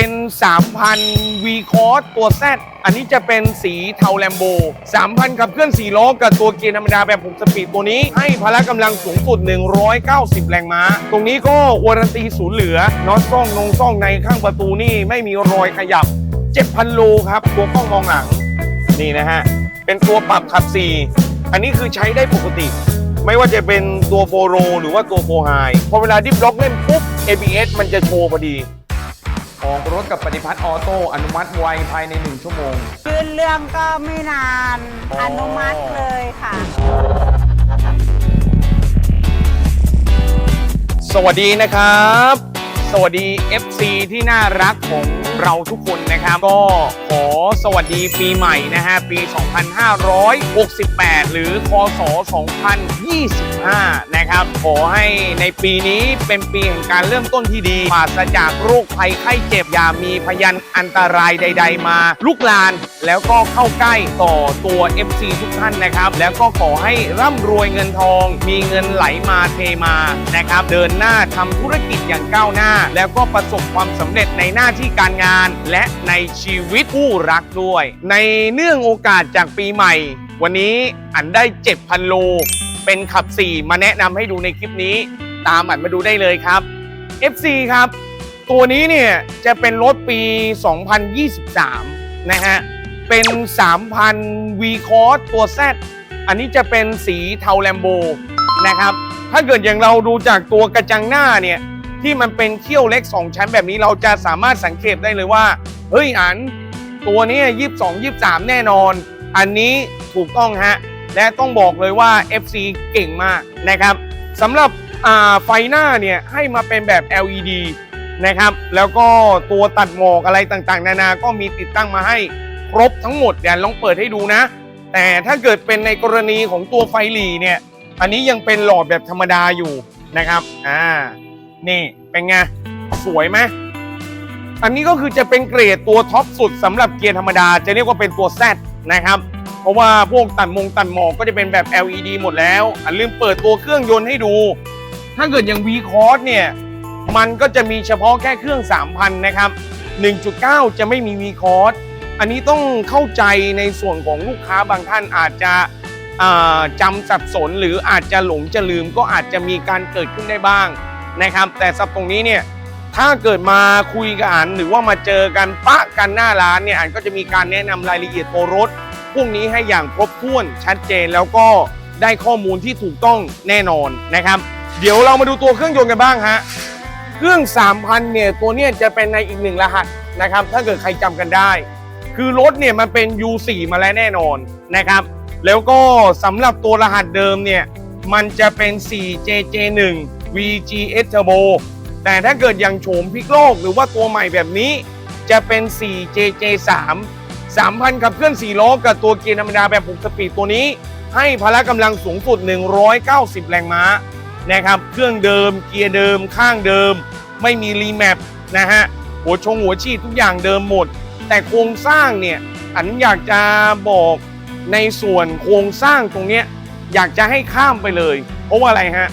เป็น 3,000 V c o s ตัว Z อันนี้จะเป็นสีเทาแลมโบ 3,000 ขับเคลื่อน 4 ล้อ กับตัวเกียร์ธรรมดาแบบ 6 สปีดตัวนี้ ให้พละกำลังสูงสุด 190 แรงม้า ตรงนี้ก็วารันตีศูนย์เหลือน็อตซ่องนงซ่องในข้างประตูนี่ไม่มีรอยขยับ 7,000 โลครับ ตัวกล้องมองหลัง นี่นะฮะ เป็นตัวปรับขับ 4 อันนี้คือใช้ได้ปกติไม่ว่าจะเป็นตัวโฟโรหรือว่าตัวโฟไฮพอเวลาดิฟล็อกเล่นปุ๊บ ABS มันจะโชว์พอดี ออกรถกับปฏิพัฒน์ออโต้อนุมัติไวภายใน 1 ชั่วโมง ยื่นเรื่องก็ไม่นาน อ๋ออ อนุมัติเลยค่ะ สวัสดีนะครับ สวัสดี FC ที่น่ารักของ เราทุกคนนะครับ ก็ขอสวัสดีปีใหม่นะฮะ ปี 2568 หรือคศ 2025 นะครับ ขอให้ในปีนี้เป็นปีแห่งการเริ่มต้นที่ดีปราศจากโรคภัยไข้เจ็บ อย่ามีพยันอันตรายใด ๆ มาลุกลาน แล้วก็เข้าใกล้ต่อตัว FC ทุกท่านนะครับ แล้วก็ขอให้ร่ำรวยเงินทอง มีเงินไหลมาเทมานะครับ เดินหน้าทำธุรกิจอย่างก้าวหน้า แล้วก็ประสบความสำเร็จในหน้าที่การงานและในชีวิตคู่รักด้วย ในเนื่องโอกาสจากปีใหม่ วันนี้อันได้7,000โล เป็นขับ4มาแนะนำให้ดูในคลิปนี้ ตามอันมาดูได้เลยครับ FC ครับ ตัวนี้เนี่ยจะเป็นรถปี 2023 นะฮะ เป็น 3,000 V c o s ตัว Z อันนี้จะเป็นสีเทาแลมโบนะครับ ถ้าเกิดอย่างเราดูจากตัวกระจังหน้าเนี่ย ที่มันเป็นเขี้ยวเล็ก 2 ชั้นแบบนี้เราจะสามารถสังเกตได้เลยว่า เฮ้ยอันตัวนี้ยี่สองยี่สามแน่นอน อันนี้ถูกต้องฮะ และต้องบอกเลยว่า FC เก่งมากนะครับสำหรับไฟหน้าเนี่ยให้มาเป็นแบบ LED นะครับแล้วก็ตัวตัดหมอกอะไรต่างๆ นานาก็มีติดตั้งมาให้ครบทั้งหมดเดี๋ยวลองเปิดให้ดูนะ แต่ถ้าเกิดเป็นในกรณีของตัวไฟหลีเนี่ย อันนี้ยังเป็นหลอดแบบธรรมดาอยู่นะครับอ่า นี่เป็นไง สวยไหมอันนี้ก็คือจะเป็นเกรดตัวท็อปสุดสำหรับเกียร์ธรรมดา จะเรียกว่าเป็นตัว Z นะครับ เพราะว่าพวกตัดมงตัดหมอกก็จะเป็นแบบ LED หมดแล้ว อันลืมเปิดตัวเครื่องยนต์ให้ดู ถ้าเกิดอย่าง V c o s เนี่ย มันก็จะมีเฉพาะแค่เครื่อง 3,000 นะครับ 1.9 จะไม่มี V c o s อันนี้ต้องเข้าใจในส่วนของลูกค้าบางท่านอาจจะจำสับสนหรืออาจจะหลงจะลืมก็อาจจะมีการเกิดขึ้นได้บ้าง นะครับ แต่สับตรงนี้เนี่ยถ้าเกิดมาคุยกับอันหรือว่ามาเจอกันปะกันหน้าร้านเนี่ยอันก็จะมีการแนะนำรายละเอียดตัวรถ พวกนี้ให้อย่างครบถ้วนชัดเจนแล้วก็ได้ข้อมูลที่ถูกต้องแน่นอนนะครับ เดี๋ยวเรามาดูตัวเครื่องยนต์กันบ้างฮะเครื่อง 3,000เนี่ยตัวเนี้ยจะเป็นในอีกหนึ่งรหัสนะครับ ถ้าเกิดใครจำกันได้ คือรถเนี่ยมันเป็น U4 มาแล้วแน่นอนนะครับ แล้วก็สำหรับตัวรหัสเดิมเนี่ยมันจะเป็น 4JJ1 VGS Turbo แต่ถ้าเกิดย่างโฉมพลิกโลกหรือว่าตัวใหม่แบบนี้ จะเป็น 4JJ3 3,000 ขับเคลื่อน 4 ล้อ กับตัวเกียร์ธรรมดาแบบ6สปีดตัวนี้ ให้พละกำลังสูงสุด 190 แรงม้านะครับ เครื่องเดิมเกียร์เดิมข้างเดิม ไม่มีรีแมปนะฮะ หัวชงหัวฉีดทุกอย่างเดิมหมด แต่โครงสร้างเนี่ยอันอยากจะบอกในส่วนโครงสร้างตรงเนี้ยอยากจะให้ข้ามไปเลย เพราะว่าอะไรฮะ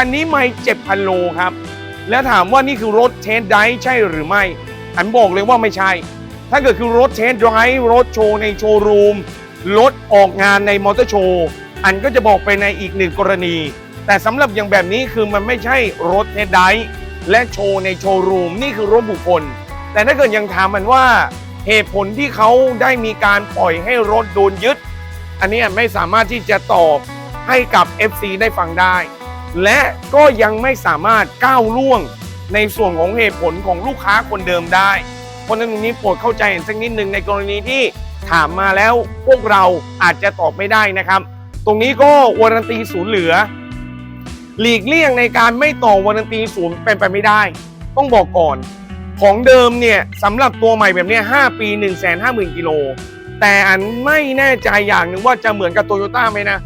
คันนี้ไม่7,000 โลครับ แล้วถามว่านี่คือรถเทสไดใช่หรือไม่อันบอกเลยว่าไม่ใช่ ถ้าเกิดคือรถเทสไดรฟ์รถโชว์ในโชว์รูม รถออกงานในมอเตอร์โชว์ อันก็จะบอกไปในอีกหนึ่งกรณี แต่สำหรับอย่างแบบนี้คือมันไม่ใช่รถเทสไดฟ์และโชว์ในโชว์รูมนี่คือรถบุคคล แต่ถ้าเกิดยังถามมันว่าเหตุผลที่เขาได้มีการปล่อยให้รถโดนยึด อันนี้ไม่สามารถที่จะตอบให้กับ FC ได้ฟังได้ และก็ยังไม่สามารถก้าวล่วงในส่วนของเหตุผลของลูกค้าคนเดิมได้เพราะฉะนั้นตรงนี้โปรดเข้าใจสักนิดหนึ่งในกรณีที่ถามมาแล้วพวกเราอาจจะตอบไม่ได้นะครับ ตรงนี้ก็วารันตีศูนย์เหลือ หลีกเลี่ยงในการไม่ต่อวารันตีศูนย์เป็นไปไม่ได้ ต้องบอกก่อน ของเดิมเนี่ยสำหรับตัวใหม่แบบนี้5ปี 1 5 0 0 0 0กิโลแต่อันไม่แน่ใจอย่างหนึ่งว่าจะเหมือนกับโตโยต้าไหมนะ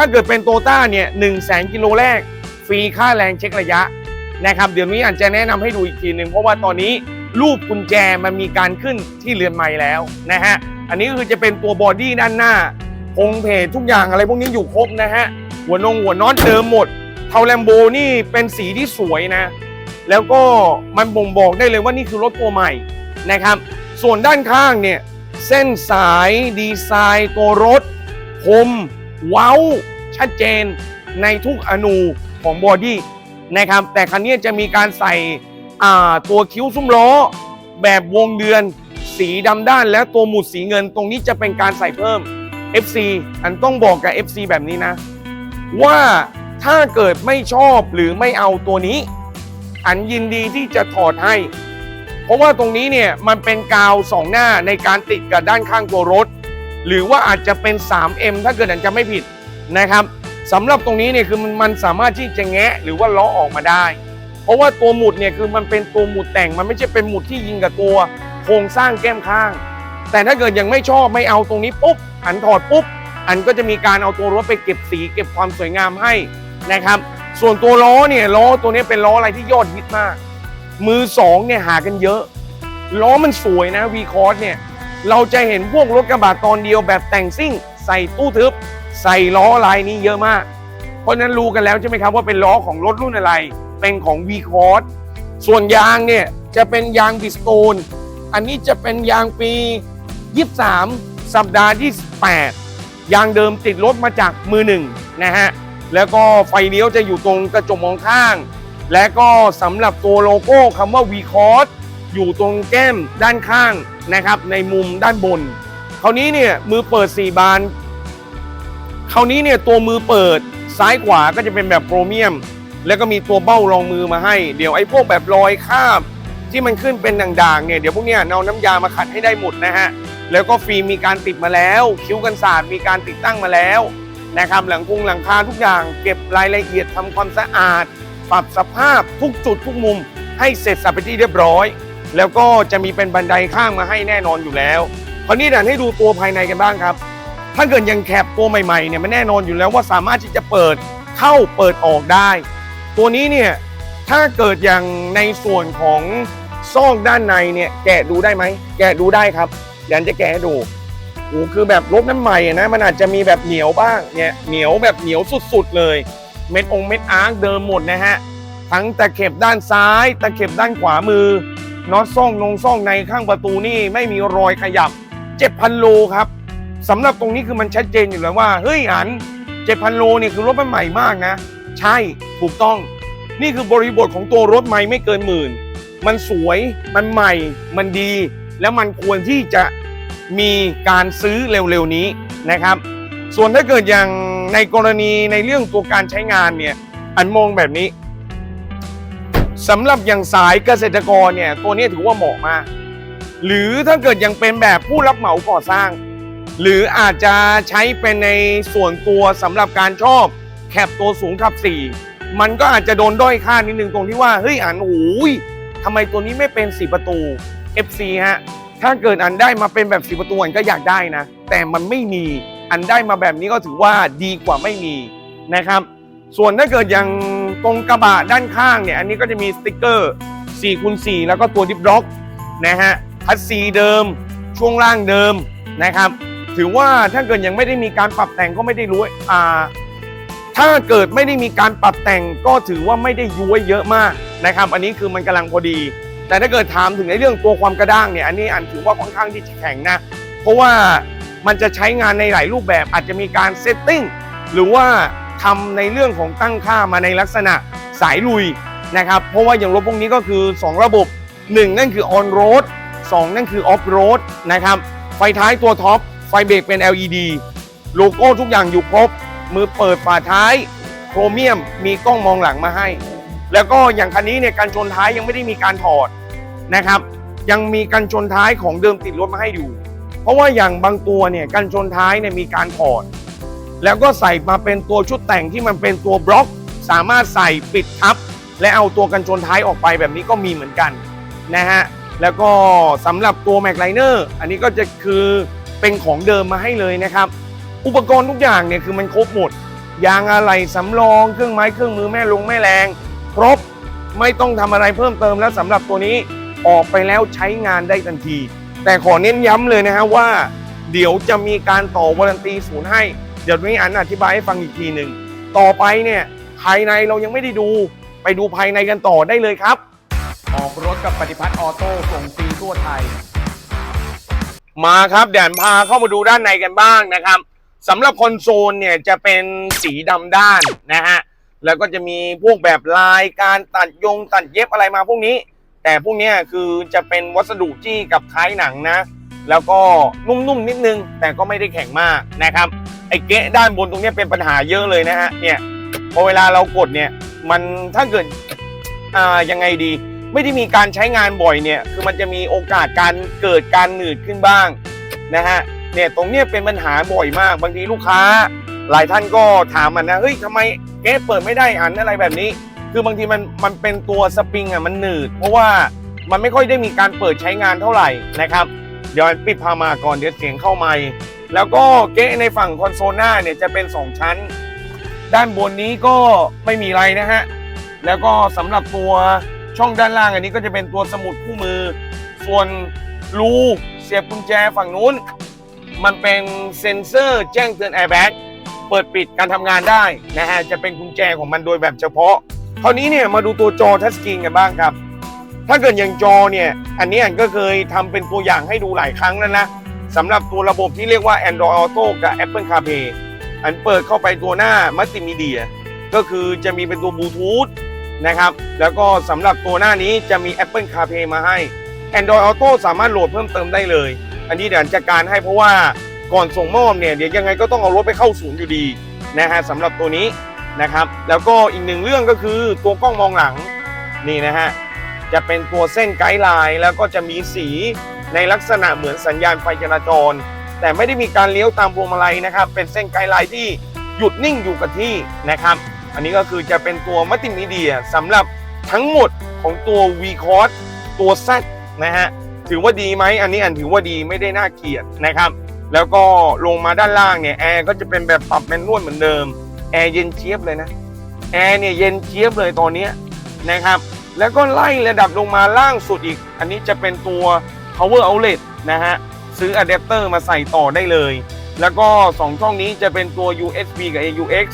ถ้าเกิดเป็นโตต้าเนี่ย1 0 0 0 0 0กิโลแรก ฟรีค่าแรงเช็คระยะนะครับเดี๋ยวนี้อันจะแนะนำให้ดูอีกทีหนึ่งเพราะว่าตอนนี้รูปกุญแจมันมีการขึ้นที่เรือนไม้แล้วนะฮะอันนี้ก็คือจะเป็นตัวบอดี้ด้านหน้าพงเพจทุกอย่างอะไรพวกนี้อยู่ครบนะฮะหัวนงหัวน็อตเดิมหมดเทาแลมโบนี่เป็นสีที่สวยนะ แล้วก็มันบ่งบอกได้เลยว่านี่คือรถตัวใหม่นะครับ ส่วนด้านข้างเนี่ยเส้นสายดีไซน์ตัวรถคม ว้าชัดเจนในทุกอนูของบอดี้นะครับ แต่คันนี้จะมีการใส่ตัวคิ้วซุ้มล้อ แบบวงเดือน สีดำด้านและตัวหมุดสีเงินตรงนี้จะเป็นการใส่เพิ่ม FC อันต้องบอกกับ FC แบบนี้นะ ว่าถ้าเกิดไม่ชอบหรือไม่เอาตัวนี้ อันยินดีที่จะถอดให้ เพราะว่าตรงนี้เนี่ยมันเป็นกาวสองหน้าในการติดกับด้านข้างตัวรถ หรือว่าอาจจะเป็น 3M ถ้าเกิดอันจะไม่ผิดนะครับสำหรับตรงนี้เนี่ยคือมันสามารถที่จะแงะหรือว่าล้อออกมาได้ เพราะว่าตัวหมุดเนี่ยคือมันเป็นตัวหมุดแต่งมันไม่ใช่เป็นหมุดที่ยิงกับตัวโครงสร้างแก้มข้าง แต่ถ้าเกิดยังไม่ชอบไม่เอาตรงนี้ปุ๊บอันถอดปุ๊บอันก็จะมีการเอาตัวรถไปเก็บสี เก็บความสวยงามให้นะครับ ส่วนตัวล้อเนี่ยล้อตัวนี้เป็นล้ออะไรที่ยอดฮิตมาก มือสองเนี่ยหากันเยอะล้อมันสวยนะวีคอร์สเนี่ย เราจะเห็นพวกรถกระบะตอนเดียวแบบแต่งซิ่ง ใส่ตู้ทึบ ใส่ล้อลายนี้เยอะมาก เพราะฉะนั้นรู้กันแล้วใช่ไหมครับว่าเป็นล้อของรถรุ่นอะไร เป็นของ v c o r s ส่วนยางเนี่ยจะเป็นยางบิสโตนอันนี้จะเป็นยางปี 23 สัปดาห์ที่ 8 ยางเดิมติดรถมาจากมือหนึ่งนะฮะ แล้วก็ไฟเลี้ยวจะอยู่ตรงกระจกมองข้าง และก็สำหรับตัวโลโก้คำว่า v c o r s อยู่ตรงแก้มด้านข้างนะครับ ในมุมด้านบน คราวนี้เนี่ยมือเปิด 4 บาน คราวนี้เนี่ยตัวมือเปิดซ้ายขวาก็จะเป็นแบบโครเมียม แล้วก็มีตัวเบ้ารองมือมาให้ เดี๋ยวไอ้พวกแบบรอยคาบที่มันขึ้นเป็นด่างๆเนี่ยเดี๋ยวพวกเนี้ยเอาน้ำยามาขัดให้ได้หมดนะฮะแล้วก็ฟิล์มมีการติดมาแล้ว คิ้วกันศาสตร์มีการติดตั้งมาแล้วนะครับหลังคุงหลังคาทุกอย่าง เก็บรายละเอียดทำความสะอาด ปรับสภาพทุกจุดทุกมุมให้เสร็จสับไปที่เรียบร้อย แล้วก็จะมีเป็นบันไดข้างมาให้แน่นอนอยู่แล้วคราวนี้เดี๋ยวให้ดูตัวภายในกันบ้างครับ ถ้าเกิดยังแคปตัวใหม่ๆเนี่ยมันแน่นอนอยู่แล้วว่าสามารถที่จะเปิดเข้าเปิดออกได้ ตัวนี้เนี่ยถ้าเกิดอย่างในส่วนของซอกด้านในเนี่ยแกะดูได้ไหมแกะดูได้ครับเดี๋ยวจะแกะให้ดูโอ้คือแบบรถน้ำใหม่นะมันอาจจะมีแบบเหนียวบ้างเนี่ยเหนียวแบบเหนียวสุดๆเลย เม็ดองเม็ดอาร์คเดิมหมดนะฮะทั้งตะเข็บด้านซ้าย ตะเข็บด้านขวามือ น็อตซ่องนงซ่องในข้างประตูนี่ไม่มีรอยขยับ 7,000 โลครับสำหรับตรงนี้คือมันชัดเจนอยู่แล้วว่า เฮ้ยอัน 7,000 โลเนี่ยคือรถมันใหม่มากนะ ใช่ถูกต้อง นี่คือบริบทของตัวรถใหม่ไม่เกินหมื่น มันสวยมันใหม่ มันดี แล้วมันควรที่จะมีการซื้อเร็วๆนี้นะครับ ส่วนถ้าเกิดอย่างในกรณีในเรื่องตัวการใช้งานเนี่ยอันมองแบบนี้ สำหรับอย่างสายเกษตรกรเนี่ยตัวนี้ถือว่าเหมาะมาก หรือถ้าเกิดยังเป็นแบบผู้รับเหมาก่อสร้าง หรืออาจจะใช้เป็นในส่วนตัวสำหรับการชอบแคปตัวสูงขับ 4 มันก็อาจจะโดนด้อยค่านิดนึงตรงที่ว่าเฮ้ยอันโอ้ยทำไมตัวนี้ไม่เป็น4ประตู FC ฮะถ้าเกิดอันได้มาเป็นแบบ4ประตูอันก็อยากได้นะ แต่มันไม่มีอันได้มาแบบนี้ก็ถือว่าดีกว่าไม่มีนะครับ ส่วนถ้าเกิดอย่างตรงกระบะด้านข้างเนี่ย อันนี้ก็จะมีสติกเกอร์4คูณ4แล้วก็ตัวดิฟล็อกนะฮะคัสซีเดิม ช่วงล่างเดิมนะครับ ถือว่าถ้าเกิดยังไม่ได้มีการปรับแต่งก็ไม่ได้รู้อ่าถ้าเกิดไม่ได้มีการปรับแต่งก็ถือว่าไม่ได้ย้วยเยอะมากนะครับ อันนี้คือมันกำลังพอดี แต่ถ้าเกิดถามถึงในเรื่องตัวความกระด้างเนี่ยอันนี้อันถือว่าค่อนข้างที่จะแข็งนะ เพราะว่ามันจะใช้งานในหลายรูปแบบอาจจะมีการเซตติ้งหรือว่า ทำในเรื่องของตั้งค่ามาในลักษณะสายลุยนะครับ เพราะว่าอย่างรถพวกนี้ก็คือ 2 ระบบ 1 นั่นคือออนโรด2นั่นคือออฟโรดนะครับ ไฟท้ายตัวท็อป ไฟเบรกเป็น LED โลโก้ทุกอย่างอยู่ครบ มือเปิดฝาท้าย โครเมียมมีกล้องมองหลังมาให้ แล้วก็อย่างคันนี้เนี่ยการชนท้ายยังไม่ได้มีการถอดนะครับ ยังมีการชนท้ายของเดิมติดรถมาให้อยู่ เพราะว่าอย่างบางตัวเนี่ยการชนท้ายเนี่ยมีการถอด แล้วก็ใส่มาเป็นตัวชุดแต่งที่มันเป็นตัวบล็อก สามารถใส่ปิดทับ และเอาตัวกันชนท้ายออกไปแบบนี้ก็มีเหมือนกันนะฮะแล้วก็สำหรับตัวแม็กไลเนอร์อันนี้ก็จะคือเป็นของเดิมมาให้เลยนะครับ อุปกรณ์ทุกอย่างเนี่ยคือมันครบหมดยางอะไหล่สำรองเครื่องไม้เครื่องมือแม่ลงแม่แรง ครบไม่ต้องทำอะไรเพิ่มเติมแล้วสำหรับตัวนี้ออกไปแล้วใช้งานได้ทันที แต่ขอเน้นย้ำเลยนะฮะว่า เดี๋ยวจะมีการต่อวารันตีศูนย์ให้ ดี๋ยวนี้อันอธิบายให้ฟังอีกทีหนึ่งต่อไปเนี่ยภายในเรายังไม่ได้ดูไปดูภายในกันต่อได้เลยครับ ออกรถกับปฏิพัฒน์ออโต้ส่งฟรีทั่วทั่วไทย มาครับเดี๋ยวพาเข้ามาดูด้านในกันบ้างนะครับสำหรับคอนโซลเนี่ยจะเป็นสีดำด้านนะฮะแล้วก็จะมีพวกแบบลายการตัดยงตัดเย็บอะไรมาพวกนี้ แต่พวกเนี้ยคือจะเป็นวัสดุที่กับคล้ายหนังนะ แล้วก็นุ่มๆนิดนึง แต่ก็ไม่ได้แข็งมากนะครับ ไอ้เกะด้านบนตรงนี้เป็นปัญหาเยอะเลยนะฮะเนี่ยพอเวลาเรากดเนี่ย มันถ้าเกิดอ่ายังไงดี ไม่ได้มีการใช้งานบ่อยเนี่ย คือมันจะมีโอกาสการเกิดการหนืดขึ้นบ้างนะฮะเนี่ยตรงเนี้ยเป็นปัญหาบ่อยมาก บางทีลูกค้า หลายท่านก็ถามมันนะเฮ้ยทำไมเก๊เปิดไม่ได้อันอะไรแบบนี้ คือบางทีมันมันเป็นตัวสปริงอะมันหนืด เพราะว่ามันไม่ค่อยได้มีการเปิดใช้งานเท่าไหร่นะครับ เดี๋ยวปิดพามาก่อนเดี๋ยวเสียงเข้าไม่ แล้วก็เก๊ในฝั่งคอนโซลหน้าเนี่ยจะเป็น 2 ชั้น ด้านบนนี้ก็ไม่มีอะไรนะฮะ แล้วก็สำหรับตัวช่องด้านล่างอันนี้ก็จะเป็นตัวสมุดคู่มือ ส่วนรูเสียบกุญแจฝั่งนู้น มันเป็นเซ็นเซอร์แจ้งเตือนแอร์แบ็กเปิดปิดการทำงานได้นะฮะ จะเป็นกุญแจของมันโดยแบบเฉพาะคราวนี้เนี่ยมาดูตัวจอทัชสกรีนกันบ้างครับ ถ้าเกิดอย่างจอเนี่ย อันนี้อันก็เคยทำเป็นตัวอย่างให้ดูหลายครั้งแล้วนะ สำหรับตัวระบบที่เรียกว่า Android Auto กับ Apple CarPlay อันเปิดเข้าไปตัวหน้ามัลติมีเดียก็คือจะมีเป็นตัวบลูทูธนะครับ แล้วก็สำหรับตัวหน้านี้จะมี Apple CarPlay มาให้ Android Auto สามารถโหลดเพิ่มเติมได้เลย อันนี้เดี๋ยวจัดการให้เพราะว่าก่อนส่งมอบเนี่ยเดี๋ยวยังไงก็ต้องเอารถไปเข้าศูนย์อยู่ดีนะฮะสำหรับตัวนี้นะครับ แล้วก็อีกหนึ่งเรื่องก็คือตัวกล้องมองหลังนี่นะฮะจะเป็นตัวเส้นไกด์ไลน์แล้วก็จะมีสี ในลักษณะเหมือนสัญญาณไฟจราจร แต่ไม่ได้มีการเลี้ยวตามพวงมาลัยนะครับ เป็นเส้นไกด์ไลน์ที่หยุดนิ่งอยู่กับที่นะครับ อันนี้ก็คือจะเป็นตัวมัลติมีเดียสำหรับทั้งหมดของตัว v c o s ตัว Z นะฮะถือว่าดีไหมอันนี้อันถือว่าดีไม่ได้น่าเกลียดนะครับ แล้วก็ลงมาด้านล่างเนี่ยแอร์ก็จะเป็นแบบปรับแมนนวลเหมือนเดิมแอร์เย็นเจี๊ยบเลยนะแอร์เนี่ยเย็นเจี๊ยบเลยตอนนี้นะครับ แล้วก็ไล่ระดับลงมาล่างสุดอีก อันนี้จะเป็นตัว power outlet นะฮะ ซื้ออะแดปเตอร์มาใส่ต่อได้เลย แล้วก็ 2 ช่องนี้จะเป็นตัว USB กับ AUX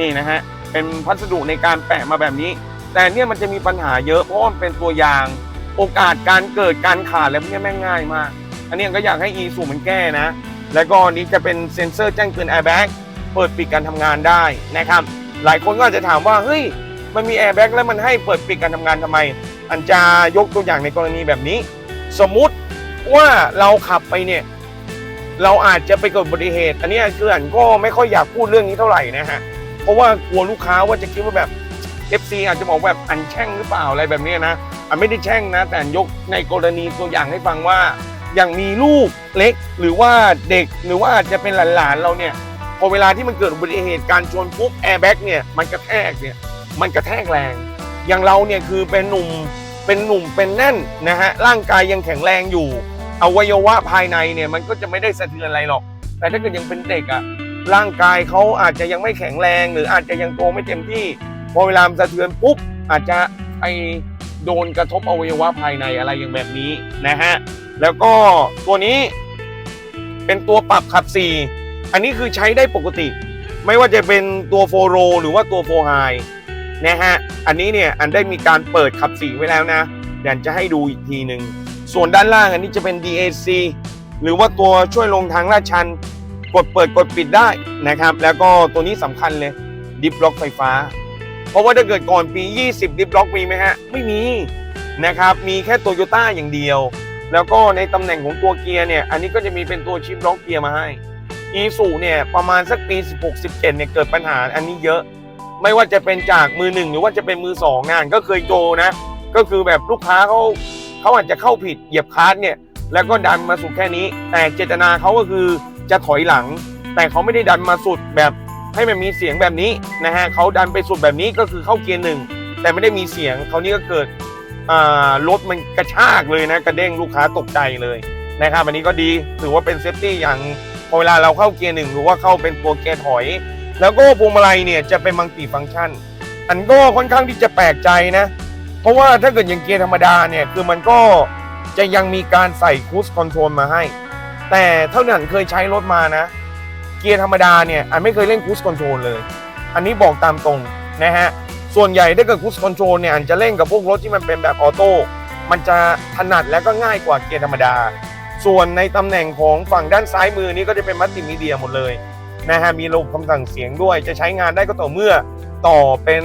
นี่นะฮะ เป็นพัสดุในการแปะมาแบบนี้ แต่เนี่ยมันจะมีปัญหาเยอะเพราะมันเป็นตัวยาง โอกาสการเกิดการขาดแล้วเนี่ยแม่งง่ายมาก อันนี้ก็อยากให้ e สูมันแก้นะ แล้วก็อันนี้จะเป็นเซ็นเซอร์แจ้งเตือน airbag เปิดปิดการทำงานได้นะครับ หลายคนก็อาจจะถามว่าเฮ้ยมันมี airbag แล้วมันให้เปิดปิดการทำงานทำไม อันจะยกตัวอย่างในกรณีแบบนี้ สมมติ ว่าเราขับไปเนี่ย เราอาจจะไปเกิดอุบัติเหตุ อันนี้คืออันก็ไม่ค่อยอยากพูดเรื่องนี้เท่าไหร่นะฮะ เพราะว่ากลัวลูกค้าว่าจะคิดว่าแบบ FC อาจจะบอกแบบอันแช่งหรือเปล่าอะไรแบบนี้นะอันไม่ได้แช่งนะ แต่ยกในกรณีตัวอย่างให้ฟังว่า อย่างมีลูกเล็กหรือว่าเด็กหรือว่าอาจจะเป็นหลานๆเราเนี่ยพอเวลาที่มันเกิดอุบัติเหตุการชนปุ๊บแอร์แบ็กเนี่ยมันกระแทกเนี่ยมันกระแทกแรง อย่างเราเนี่ยคือเป็นหนุ่มเป็นหนุ่มเป็นแน่นนะฮะร่างกายยังแข็งแรงอยู่ อวัยวะภายในเนี่ยมันก็จะไม่ได้สะเทือนอะไรหรอก แต่ถ้าเกิดยังเป็นเด็กอะร่างกายเขาอาจจะยังไม่แข็งแรง หรืออาจจะยังโตไม่เต็มที่ พอเวลามสะเทือนปุ๊บอาจจะไปโดนกระทบอวัยวะภายในอะไรอย่างแบบนี้นะฮะแล้วก็ตัวนี้เป็นตัวปรับขับ 4 อันนี้คือใช้ได้ปกติ ไม่ว่าจะเป็นตัวโฟโรหรือว่าตัวโฟไฮนะฮะอันนี้เนี่ยอันได้มีการเปิดขับ4ไว้แล้วนะเดี๋ยวจะให้ดูอีกทีหนึ่ง ส่วนด้านล่างอันนี้จะเป็น DAC หรือว่าตัวช่วยลงทางลาดชัน กดเปิดกดปิดได้นะครับ แล้วก็ตัวนี้สำคัญเลยดิฟล็อกไฟฟ้า เพราะว่าถ้าเกิดก่อนปี 20 ดิฟล็อกมีไหมฮะ ไม่มีนะครับ มีแค่โตโยต้าอย่างเดียว แล้วก็ในตำแหน่งของตัวเกียร์เนี่ย อันนี้ก็จะมีเป็นตัวชิปล็อกเกียร์มาให้อีสูเนี่ยประมาณสักปี 16-17 เนี่ยเกิดปัญหาอันนี้เยอะ ไม่ว่าจะเป็นจากมือหนึ่งหรือว่าจะเป็นมือสองงานก็เคยโจนะ ก็คือแบบลูกค้าเขา เขาอาจจะเข้าผิดเหยียบคลัสเนี่ยแล้วก็ดันมาสุดแค่นี้ แต่เจตนาเขาก็คือจะถอยหลัง แต่เขาไม่ได้ดันมาสุดแบบให้มันมีเสียงแบบนี้นะฮะเขาดันไปสุดแบบนี้ก็คือเข้าเกียร์หนึ่งแต่ไม่ได้มีเสียงเขานี้ก็เกิดรถมันกระชากเลยนะกระเด้งลูกค้าตกใจเลยนะครับอันนี้ก็ดีถือว่าเป็นเซฟตี้อย่างพอเวลาเราเข้าเกียร์หนึ่งหรือว่าเข้าเป็นตัวเกียร์ถอย แล้วก็พวงมาลัยเนี่ยจะเป็นมัลติฟังก์ชัน อันก็ค่อนข้างที่จะแปลกใจนะ เพราะว่าถ้าเกิดอย่างเกียร์ธรรมดาเนี่ยคือมันก็จะยังมีการใส่คูสคอนโทรลมาให้ แต่เท่านั้นเคยใช้รถมานะ เกียร์ธรรมดาเนี่ยอันไม่เคยเล่นคูสคอนโทรลเลย อันนี้บอกตามตรงนะฮะส่วนใหญ่ถ้าเกิดคูสคอนโทรลเนี่ยอันจะเล่นกับพวกรถที่มันเป็นแบบออโต้มันจะถนัดและก็ง่ายกว่าเกียร์ธรรมดา ส่วนในตำแหน่งของฝั่งด้านซ้ายมือนี้ก็จะเป็นมัลติมีเดียหมดเลยนะฮะมีระบบคำสั่งเสียงด้วยจะใช้งานได้ก็ต่อเมื่อ ต่อเป็น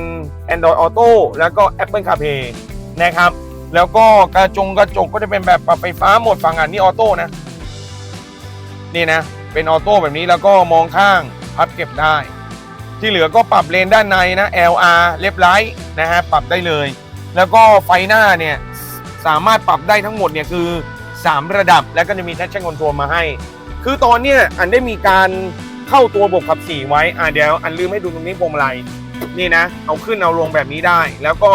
Android Auto แล้วก็ Apple CarPlay นะครับ แล้วก็กระจงกระจกก็จะเป็นแบบปรับไฟฟ้าหมดฝั่งอันนี้ออโต้นะ นี่นะ เป็นออโต้แบบนี้แล้วก็มองข้างพับเก็บได้ ที่เหลือก็ปรับเลนด้านในนะ LR เล็บไลท์นะฮะปรับได้เลย แล้วก็ไฟหน้าเนี่ยสามารถปรับได้ทั้งหมดเนี่ยคือ 3 ระดับแล้วก็จะมี traction control มาให้ คือตอนเนี้ยอันได้มีการเข้าตัวระบบขับสี่ไว้ อ่าเดี๋ยวอันลืมให้ดูตรงนี้พวงมาลัย นี่นะเอาขึ้นเอาลงแบบนี้ได้ แล้วก็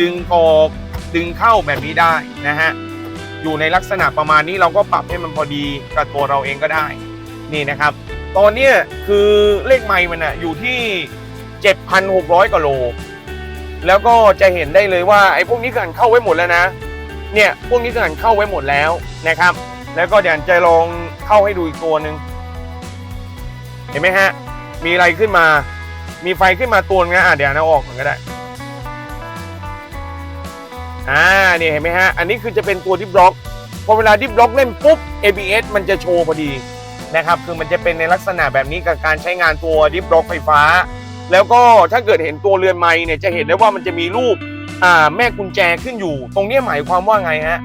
ดึงออกดึงเข้าแบบนี้ได้นะฮะอยู่ในลักษณะประมาณนี้เราก็ปรับให้มันพอดีกับตัวเราเองก็ได้นี่นะครับ ตอนนี้คือเลขไมล์มันอะอยู่ที่ 7,600กว่าโล แล้วก็จะเห็นได้เลยว่าไอ้พวกนี้กันเข้าไว้หมดแล้วนะ เนี่ยพวกนี้กันเข้าไว้หมดแล้วนะครับ แล้วก็เดี๋ยวจะลองเข้าให้ดูอีกตัวหนึ่งเห็นไหมฮะมีอะไรขึ้นมา มีไฟขึ้นมาตัวนึงนะอะเดี๋ยวเอาออกก่อนก็ได้อ่าเนี่ยเห็นไหมฮะ อันนี้คือจะเป็นตัวดิฟบล็อกพอเวลาดิฟบล็อกเล่นปุ๊บ ABS มันจะโชว์พอดีนะครับคือมันจะเป็นในลักษณะแบบนี้กับการใช้งานตัวดิฟบล็อกไฟฟ้า แล้วก็ถ้าเกิดเห็นตัวเรือนไม้เนี่ยจะเห็นได้ว่ามันจะมีรูปอ่าแม่กุญแจขึ้นอยู่ ตรงนี้หมายความว่าไงฮะ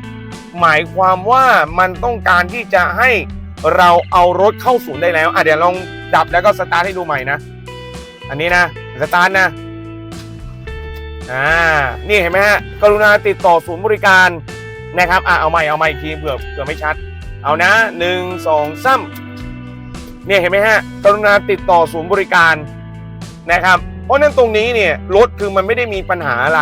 หมายความว่ามันต้องการที่จะให้เราเอารถเข้าศูนย์ได้แล้วอะเดี๋ยวลองดับแล้วก็สตาร์ทให้ดูใหม่นะ อันนี้นะสตาร์ทนะอ่านี่เห็นไหมฮะกรุณาติดต่อศูนย์บริการนะครับอะเอาใหม่เอาใหม่อีกทีเผื่อเผื่อไม่ชัด เอานะหนึ่งสองสามเนี่ยเห็นไหมฮะกรุณาติดต่อศูนย์บริการนะครับ เพราะนั้นตรงนี้เนี่ยรถคือมันไม่ได้มีปัญหาอะไร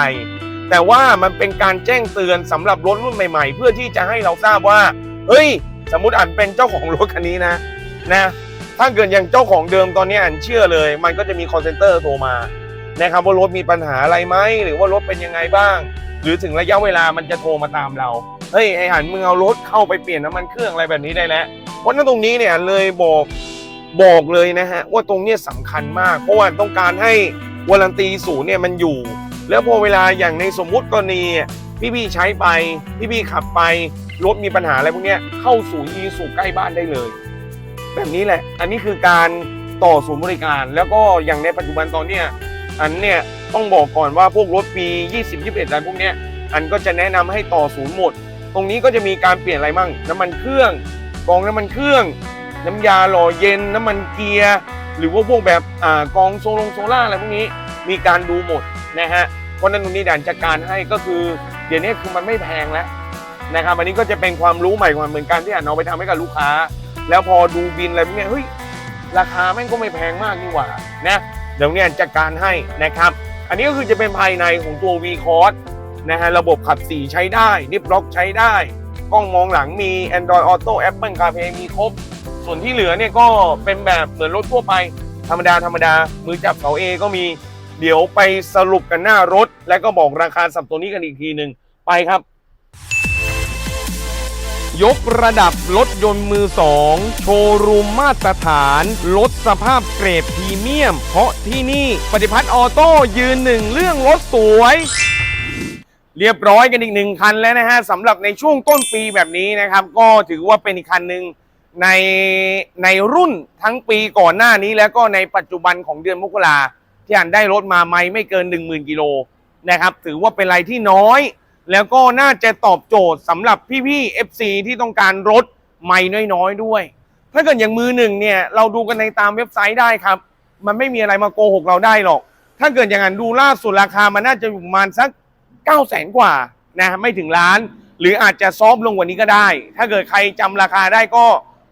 แต่ว่ามันเป็นการแจ้งเตือนสำหรับรถรุ่นใหม่ ๆ เพื่อที่จะให้เราทราบว่าเฮ้ยสมมติอันเป็นเจ้าของรถคันนี้นะนะ ถ้าเกิดอย่างเจ้าของเดิมตอนนี้อันเชื่อเลย มันก็จะมีคอนเซนเตอร์โทรมานะครับว่ารถมีปัญหาอะไรไหมหรือว่ารถเป็นยังไงบ้าง หรือถึงระยะเวลามันจะโทรมาตามเราเฮ้ยไอหันมึงเอารถเข้าไปเปลี่ยนน้ำมันเครื่องอะไรแบบนี้ได้แล้วเพราะนั้นตรงนี้เนี่ยเลยบอกบอกเลยนะฮะว่าตรงเนี้ยสำคัญมาก เพราะว่าต้องการให้วารันตีศูนย์เนี่ยมันอยู่ แล้วพอเวลาอย่างในสมมุติกรณีพี่พี่ๆใช้ไปพี่พี่ๆขับไปรถมีปัญหาอะไรพวกเนี้ยเข้าศูนย์ยีสูใกล้บ้านได้เลย แบบนี้แหละ อันนี้คือการต่อศูนย์บริการ แล้วก็อย่างในปัจจุบันตอนเนี้ยอันเนี่ยต้องบอกก่อนว่าพวกรถปี 20 21อะไรพวกเนี้ยอันก็จะแนะนำให้ต่อศูนย์หมด ตรงนี้ก็จะมีการเปลี่ยนอะไรมั่ง น้ำมันเครื่องกองน้ำมันเครื่อง น้ำยาหล่อเย็น น้ำมันเกียร์ หรือว่าพวกแบบอ่ากองโซลงโซล่าอะไรพวกนี้มีการดูหมดนะฮะเพราะนั้นตรงนี้ด่านจัดการให้ก็คือเดี๋ยวนี้คือมันไม่แพงแล้วนะครับอันนี้ก็จะเป็นความรู้ใหม่ของมันเหมือนกันที่อ่านเอาไปทำให้กับลูกค้า แล้วพอดูบินอะไรพวกนี้เฮ้ยราคาแม่งก็ไม่แพงมากนี่หว่านะเดี๋ยวเนี่ยจัดการให้นะครับ อันนี้ก็คือจะเป็นภายในของตัว v c o r s นะฮะระบบขับสีใช้ได้นิปล็อกใช้ได้ กล้องมองหลังมี Android Auto Apple CarPlay มีครบ ส่วนที่เหลือเนี่ยก็เป็นแบบเหมือนรถทั่วไป ธรรมดาธรรมดามือจับเสาเอก็มีเดี๋ยวไปสรุปกันหน้ารถ แล้วก็บอกราคาสับตัวนี้กันอีกทีหนึ่งไปครับ ยกระดับรถยนต์มือสองโชว์รูมมาตรฐานลดสภาพเกรดพรีเมียม เพราะที่นี่ปฏิพัฒน์ออโต้ยืนหนึ่งเรื่องรถสวย เรียบร้อยกันอีกหนึ่งคันแล้วนะฮะสำหรับในช่วงต้นปีแบบนี้นะครับ ก็ถือว่าเป็นอีกคันหนึ่งในในรุ่นทั้งปีก่อนหน้านี้แล้วก็ในปัจจุบันของเดือนมกราที่อันได้รถมาไม่ไม่เกิน 1 0,000กิโลนะครับ ถือว่าเป็นอะไรที่น้อย แล้วก็น่าจะตอบโจทย์สำหรับพี่ๆ FC ที่ต้องการรถไม่น้อยๆด้วย ถ้าเกิดอย่างมือหนึ่งเนี่ยเราดูกันในตามเว็บไซต์ได้ครับ มันไม่มีอะไรมาโกหกเราได้หรอก ถ้าเกิดอย่างนั้นดูล่าสุดราคามันน่าจะอยู่ประมาณสัก 9 0 0แสนกว่านะไม่ถึงล้าน หรืออาจจะซอฟลงกว่านี้ก็ได้ ถ้าเกิดใครจำราคาได้ก็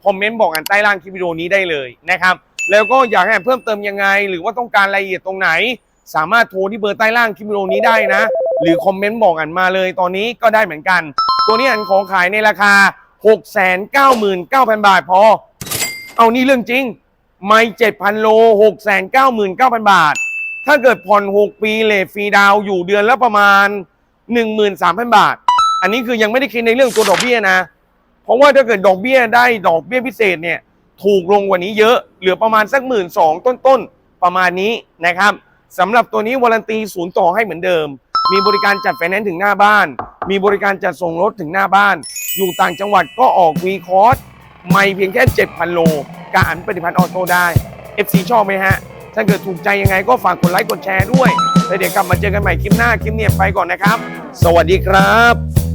คอมเมนต์บอกกันใต้ล่างคลิปวิดีโอนี้ได้เลยนะครับแล้วก็อยากให้เพิ่มเติมยังไง หรือว่าต้องการรายละเอียดตรงไหน สามารถโทรที่เบอร์ใต้ล่างคลิปวิดีโอนี้ได้นะ หรือคอมเมนต์บอกอันมาเลยตอนนี้ก็ได้เหมือนกัน ตัวนี้อันของขายในราคา 699,000 บาทพอ เอานี่เรื่องจริง ไม่7,000 โล 699,000 บาท ถ้าเกิดผ่อน 6 ปีเลทฟรีดาวอยู่เดือนละประมาณ 13,000 บาท อันนี้คือยังไม่ได้คิดในเรื่องตัวดอกเบี้ยนะ เพราะว่าถ้าเกิดดอกเบี้ยได้ดอกเบี้ยพิเศษเนี่ยถูกลงกว่านี้เยอะเหลือประมาณสักหมื่นสองต้นๆ ประมาณนี้นะครับสำหรับตัวนี้วารันตีศูนย์ต่อให้เหมือนเดิม มีบริการจัดไฟแนนซ์ถึงหน้าบ้าน มีบริการจัดส่งรถถึงหน้าบ้าน อยู่ต่างจังหวัดก็ออกวีคอร์สไม่เพียงแค่ 7,000 โลการปฏิพันธ์ออโต้ได้ FC ชอบไหมฮะ ถ้าเกิดถูกใจยังไงก็ฝากกดไลค์กดแชร์ด้วยแล้วเดี๋ยวกลับมาเจอกันใหม่คลิปหน้าคลิปเนี้ยไปก่อนนะครับ สวัสดีครับ